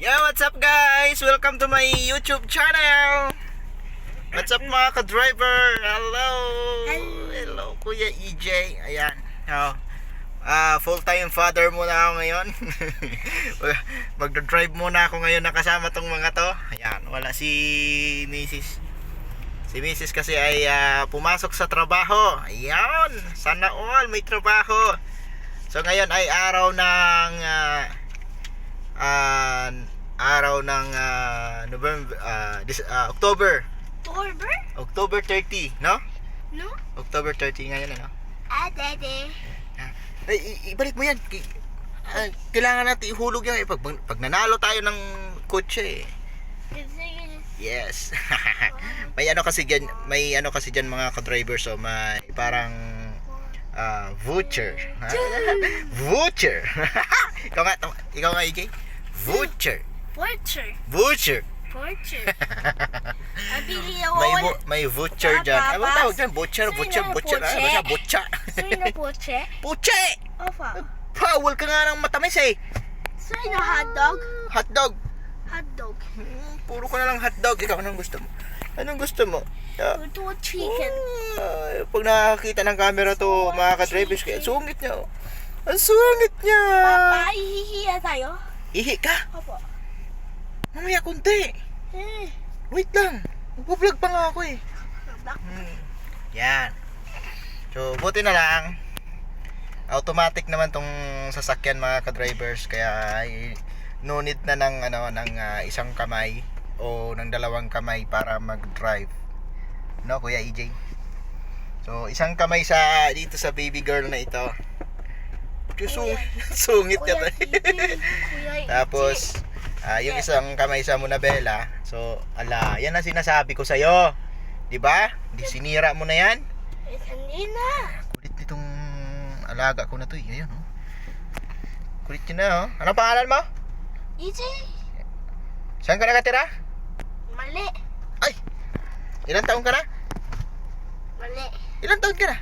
Yo, what's up guys? Welcome to my YouTube channel. What's up mga ka-driver? Hello. Hello, Kuya EJ. Ayan. Oh. Ah, full-time father muna ako ngayon. Magdra-drive muna ako ngayon na kasama tong mga to. Ayan, wala si Mrs. Si Mrs. kasi ay ah, pumasok sa trabaho. Ayan, sana all may trabaho. So ngayon ay araw ng ah, ah, araw ng ah, November ah, Dis- ah, October. October? October 30, no? No? October 30 ngayon ano. Ah, dede. Ay, ibalik mo yan. Ah, kailangan natin ihulog yan eh. Pag, pag nanalo tayo ng kotse eh. Yes. may ano kasi diyan, may ano kasi diyan mga ka-driver so may parang ah voucher. Voucher. ikaw nga, ikaw nga EJ. Voucher. Porcher. Abili ako. May vo- may voucher Papa, diyan. Ano tawag diyan? Voucher, Sino voucher, yung voucher. Ano ba siya? Butcha. Sino porche? Puche! Opa. Bawal ka nga ng matamis eh. Sino hotdog? Hotdog. Hotdog. Hmm, puro ka na lang hotdog. Ikaw, anong gusto mo? Anong gusto mo? Ah, Ito chicken. ah, pag nakakita ng camera to, mga ka-drivers, kaya sungit niya. oh. Ang sungit niya. Papa, ihihiya tayo? Ihi ka. Opo. Mamaya kunti. Eh. Wait lang. Magpa-vlog pa nga ako eh. Hmm. Yan. So, buti na lang. Automatic naman tong sasakyan mga ka-drivers kaya ay, no need na ng ano ng ah, isang kamay o ng dalawang kamay para mag-drive. No, Kuya EJ. So, isang kamay sa dito sa baby girl na ito. Sung, sungit ka Kuya to. Iti. Tapos, ah, yung isang kamay sa Munabela. So, ala, yan ang sinasabi ko sa'yo. 'Di ba? Di sinira mo na yan. Eh, hindi na. Kulit nitong alaga ko na to eh. Ayun, oh. Kulit yun na, oh. Anong pangalan mo? Easy. Saan ka nakatira? Mali. Ay! Ilang taon ka na? Mali. Ilang taon ka na?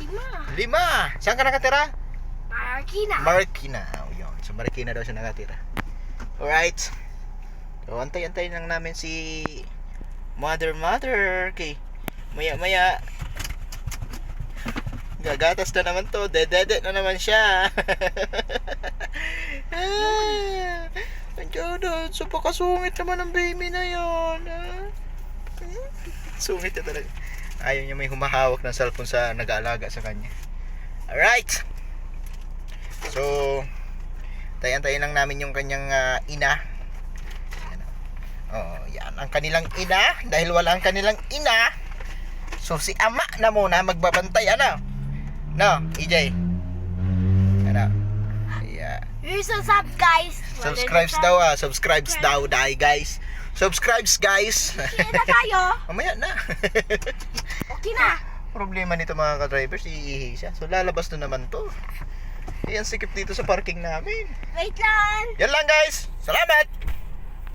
Lima. Lima! Saan ka nakatira? Marikina. Marikina. Sa Marikina daw siya nakatira. Alright. So, antay-antay lang namin si Mother Mother. Okay. Maya maya. Gagatas na naman to. Dedede na naman siya. ah, Andiyan na. So, pakasungit naman ang baby na yan. ah. Sungit na talaga. Ayaw niya may humahawak ng cellphone sa nag-aalaga sa kanya. Alright. So, tayan-tayan lang namin yung kanyang ah, ina. Yan. Oh, yan ang kanilang ina. Dahil wala ang kanilang ina, so si ama na muna magbabantay. Ano? No, EJ? Ano? Yeah. Here's a sub, guys. Subscribes daw ah. Subscribes daw, dahil guys. Subscribes, guys. Okay na tayo. Mamaya na. Okay na. Problema nito mga ka-drivers, iihi siya. So lalabas na naman to. Yan sikip dito sa parking namin. Wait lang. Yan lang guys. Salamat!